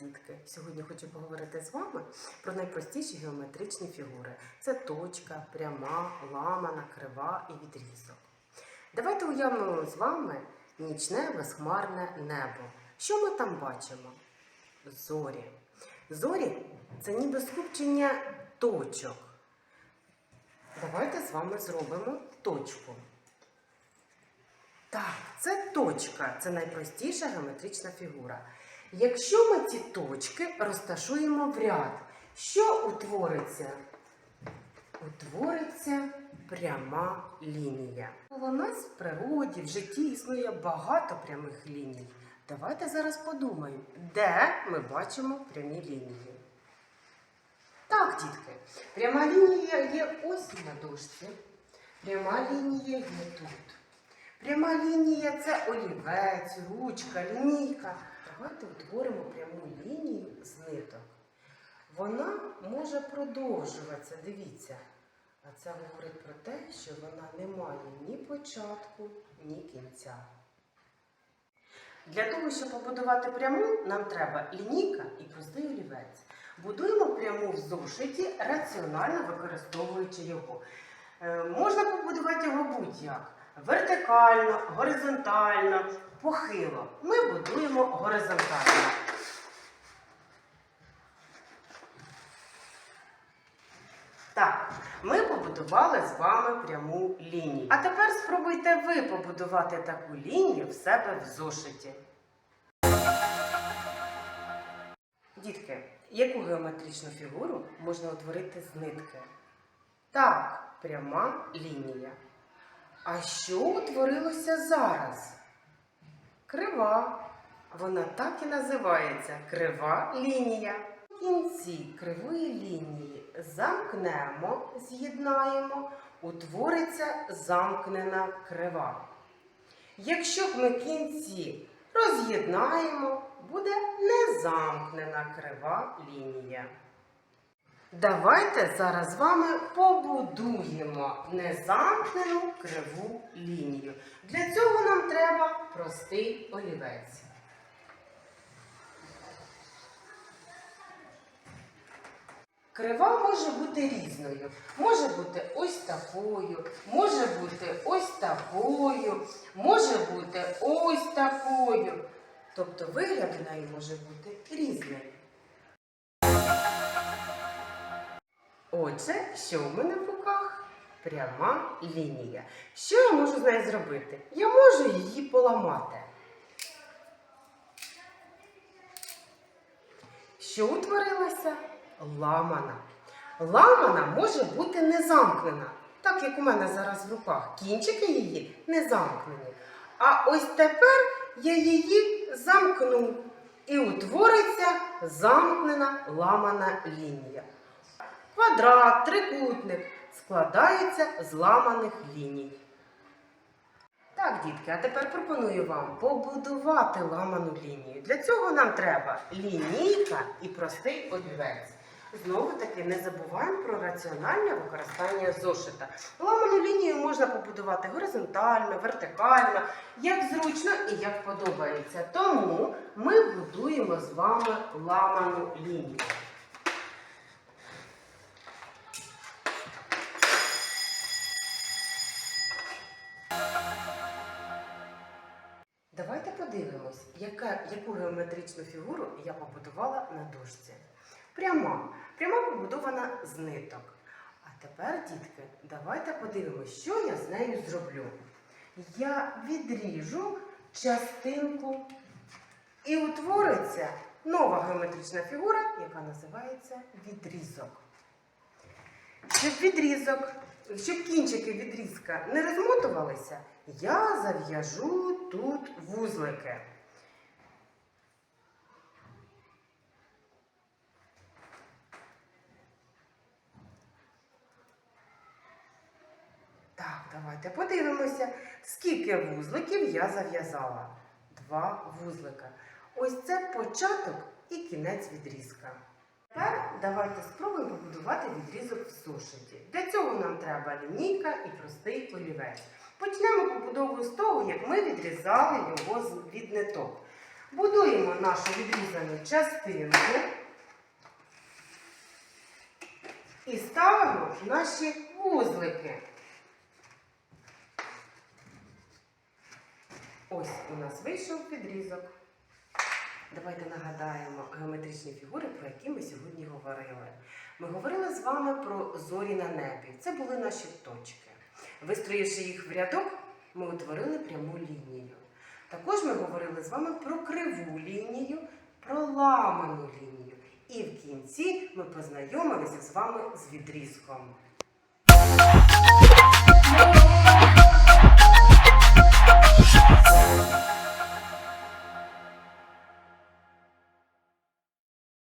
дітки! Сьогодні хочу поговорити з вами про найпростіші геометричні фігури. Це точка, пряма, ламана, крива і відрізок. Давайте уявимо з вами нічне безхмарне небо. Що ми там бачимо? Зорі. Зорі це ніби скупчення точок. Давайте з вами зробимо точку. Так, це точка, це найпростіша геометрична фігура. Якщо ми ці точки розташуємо в ряд, що утвориться? Утвориться пряма лінія. У нас в природі, в житті існує багато прямих ліній. Давайте зараз подумаємо, де ми бачимо прямі лінії. Так, дітки, пряма лінія є ось на дошці. Пряма лінія є тут. Пряма лінія це олівець, ручка, лінійка. Давайте утворимо пряму лінію з ниток. Вона може продовжуватися, дивіться. А це говорить про те, що вона не має ні початку, ні кінця. Для того, щоб побудувати пряму, нам треба лінійка і простий олівець. Будуємо пряму в зошиті, раціонально використовуючи його. Е, можна побудувати його будь-як. Вертикально, горизонтально, похило. Ми будуємо горизонтально. Так, ми побудували з вами пряму лінію. А тепер спробуйте ви побудувати таку лінію в себе в зошиті. Дітки, яку геометричну фігуру можна утворити з нитки? Так, пряма лінія. А що утворилося зараз? Крива. Вона так і називається крива лінія. В кінці кривої лінії замкнемо, з'єднаємо, утвориться замкнена крива. Якщо б ми кінці роз'єднаємо, буде незамкнена крива лінія. Давайте зараз з вами побудуємо незамкнену криву лінію. Для цього нам треба простий олівець. Крива може бути різною. Може бути ось такою, може бути ось такою, може бути ось такою. Тобто вигляд у неї може бути різний. Отже, що в мене в руках? Пряма лінія. Що я можу з нею зробити? Я можу її поламати. Що утворилося? Ламана. Ламана може бути не замкнена, так як у мене зараз в руках. Кінчики її не замкнені. А ось тепер я її замкну і утвориться замкнена ламана лінія. Квадрат, трикутник складаються з ламаних ліній. Так, дітки, а тепер пропоную вам побудувати ламану лінію. Для цього нам треба лінійка і простий олівець. Знову таки не забуваємо про раціональне використання зошита. Ламану лінію можна побудувати горизонтально, вертикально, як зручно і як подобається. Тому ми будуємо з вами ламану лінію. Подивимось, яка, яку геометричну фігуру я побудувала на дошці. Пряма. Пряма побудована з ниток. А тепер, дітки, давайте подивимось, що я з нею зроблю. Я відріжу частинку і утвориться нова геометрична фігура, яка називається відрізок. Щоб відрізок, щоб кінчики відрізка не розмотувалися, я зав'яжу тут вузлики. Так, давайте подивимося, скільки вузликів я зав'язала. Два вузлика. Ось це початок і кінець відрізка. Тепер давайте спробуємо побудувати відрізок в зошиті. Для цього нам треба лінійка і простий олівець. Почнемо побудову з того, як ми відрізали його від ниток. Будуємо нашу відрізану частинку і ставимо наші вузлики. Ось у нас вийшов підрізок. Давайте нагадаємо геометричні фігури, про які ми сьогодні говорили. Ми говорили з вами про зорі на небі. Це були наші точки. Вистроївши їх в рядок, ми утворили пряму лінію. Також ми говорили з вами про криву лінію, про ламану лінію. І в кінці ми познайомилися з вами з відрізком.